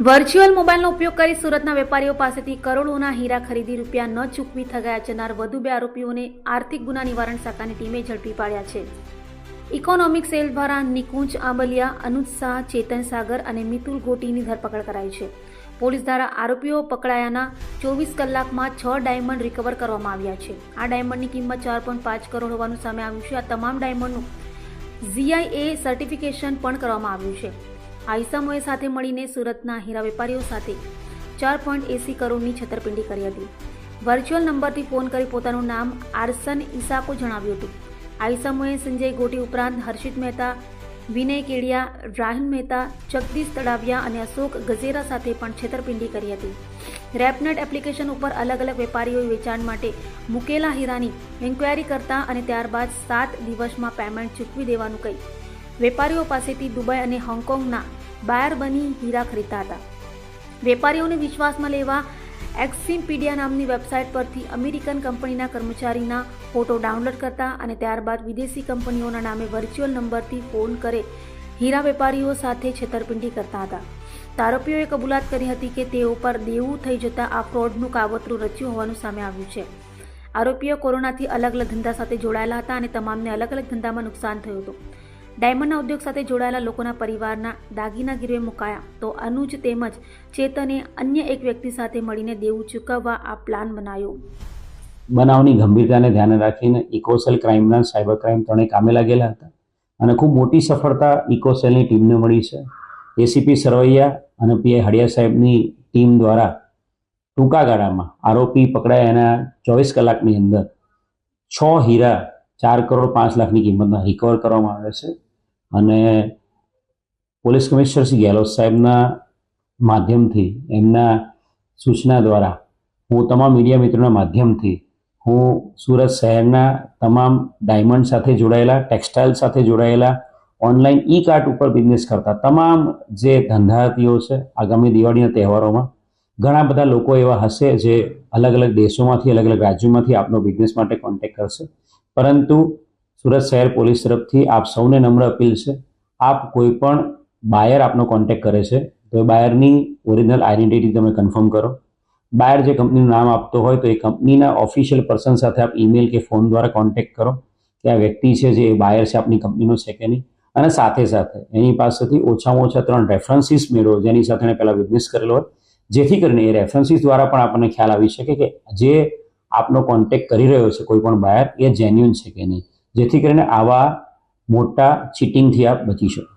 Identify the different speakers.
Speaker 1: Virtual મોબાઈલનો ઉપયોગ કરી સુરતના વેપારીઓ પાસેથી કરોડોના હીરા ખરીદી રૂપિયા ન ચૂકવી થગાયા જનાર વધુ બે આરોપીઓને આર્થિક ગુના નિવારણ શાખાની ટીમે ઝડપી પાડ્યા છે. ઇકોનોમિક સેલ દ્વારા નિકુંજ આંબલિયા, અનુજ શાહ, ચેતન સાગર અને મિતુલ ગોટીની ધરપકડ કરાઈ છે. પોલીસ દ્વારા આરોપીઓ પકડાયાના ચોવીસ કલાકમાં છ ડાયમંડ રિકવર કરવામાં આવ્યા છે. આ ડાયમંડની કિંમત ચાર પોઈન્ટ પાંચ કરોડ હોવાનું સામે આવ્યું છે. આ તમામ ડાયમંડનું ઝીઆઈએ સર્ટિફિકેશન પણ કરવામાં આવ્યું છે. આ સાથે મળીને સુરતના હીરા વેપારીઓ સાથે ચાર પોઈન્ટ એસી કરોડની છતરપિંડી કરી હતી. વર્ચ્યુઅલ નંબરથી ફોન કરી પોતાનું નામ આર્સન ઈસાકો જણાવ્યું હતું. આ સંજય ગોટી ઉપરાંત હર્ષિત મહેતા, વિનય કેડિયા, રાહુલ મહેતા, જગદીશ તળાવિયા અને અશોક ગજેરા સાથે પણ છેતરપિંડી કરી હતી. રેપનેટ એપ્લિકેશન ઉપર અલગ અલગ વેપારીઓએ વેચાણ માટે મૂકેલા હીરાની ઇન્ક્વાયરી કરતા અને ત્યારબાદ સાત દિવસમાં પેમેન્ટ ચૂકવી દેવાનું કહી, વેપારીઓ પાસેથી દુબઈ અને હોંગકોંગના બાયર બની હીરા ખરીદતા હતા. વેપારીઓને વિશ્વાસમાં લેવા એક્સિમપીડિયા નામની વેબસાઇટ પરથી અમેરિકન કંપનીના કર્મચારીના ફોટો ડાઉનલોડ કરતા અને ત્યારબાદ વિદેશી કંપનીઓના નામે વર્ચ્યુઅલ નંબરથી ફોન કરે હીરા વેપારીઓ સાથે છેતરપિંડી કરતા હતા. આરોપીઓએ કબૂલાત કરી હતી કે તેઓ પર દેવું થઈ જતાં આ ફ્રોડનું કાવતરું રચ્યું હોવાનું સામે આવ્યું છે. આરોપીઓ કોરોનાથી અલગ અલગ ધંધા સાથે જોડાયેલા હતા અને તમામને અલગ અલગ ધંધામાં નુકસાન થયું હતું. ડાયમંડના ઉદ્યોગ સાથે જોડાયેલા લોકોના પરિવારના દાગીના ગીરવે મુકાયા. તો અનુજ તેમજ ચેતને અન્ય એક વ્યક્તિ સાથે મળીને દેવું ચૂકવવા આ પ્લાન બનાવ્યો
Speaker 2: બનાવની ગંભીરતાને ધ્યાને રાખીને ઇકોસેલ ક્રાઇમના સાયબર ક્રાઇમ ત્રણે કામે લાગેલા હતા. અને ખૂબ મોટી સફળતા ઇકોસેલની ટીમને મળી છે. એસીપી સરવૈયા અને પીઆઈ હડિયા સાહેબની ટીમ દ્વારા ટૂંકા ગાળામાં આરોપી પકડાયા એના ચોવીસ કલાકની અંદર છ હીરા ચાર કરોડ પાંચ લાખની કિંમતના રિકવર કરવામાં આવે છે. અને પોલીસ કમિશનર શ્રી ગેહલોત સાહેબના માધ્યમથી, એમના સૂચના દ્વારા હું તમામ મીડિયા મિત્રોના માધ્યમથી હું સુરત શહેરના તમામ ડાયમંડ સાથે જોડાયેલા, ટેક્સટાઇલ સાથે જોડાયેલા ઓનલાઈન ઈ કાર્ટ ઉપર બિઝનેસ કરતા તમામ જે ધંધાર્થીઓ છે, આગામી દિવાળીના તહેવારોમાં, ઘણા બધા લોકો એવા હશે જે અલગ અલગ દેશોમાંથી અલગ અલગ રાજ્યોમાંથી આપનો બિઝનેસ માટે કોન્ટેક્ટ કરશે. પરંતુ સુરત શહેર પોલીસ તરફથી આપ સૌને નમ્ર અપીલ છે, આપ કોઈ પણ બાયર આપનો કોન્ટેક્ટ કરે છે, તો એ બાયરની ઓરિજિનલ આઈડેન્ટિટી તમે કન્ફર્મ કરો. બાયર જે કંપનીનું નામ આપતો હોય તો એ કંપનીના ઓફિશિયલ પર્સન સાથે આપ ઈમેલ કે ફોન દ્વારા કોન્ટેક્ટ કરો કે આ વ્યક્તિ છે જે બાયર છે, આપની કંપનીનો છે કે નહીં. અને સાથે સાથે એની પાસેથી ઓછામાં ઓછા ત્રણ રેફરન્સીસ મેળવો, જેની સાથે એણે પહેલાં બિઝનેસ કરેલો હોય. જેથી કરીને એ રેફરન્સીસ દ્વારા પણ આપણને ખ્યાલ આવી શકે કે જે આપનો કોન્ટેક્ટ કરી રહ્યો છે, કોઈ પણ બાયર એ જેન્યુન છે કે નહીં? જેથી કરીને આવા મોટા ચીટિંગથી આપ બચી શકો.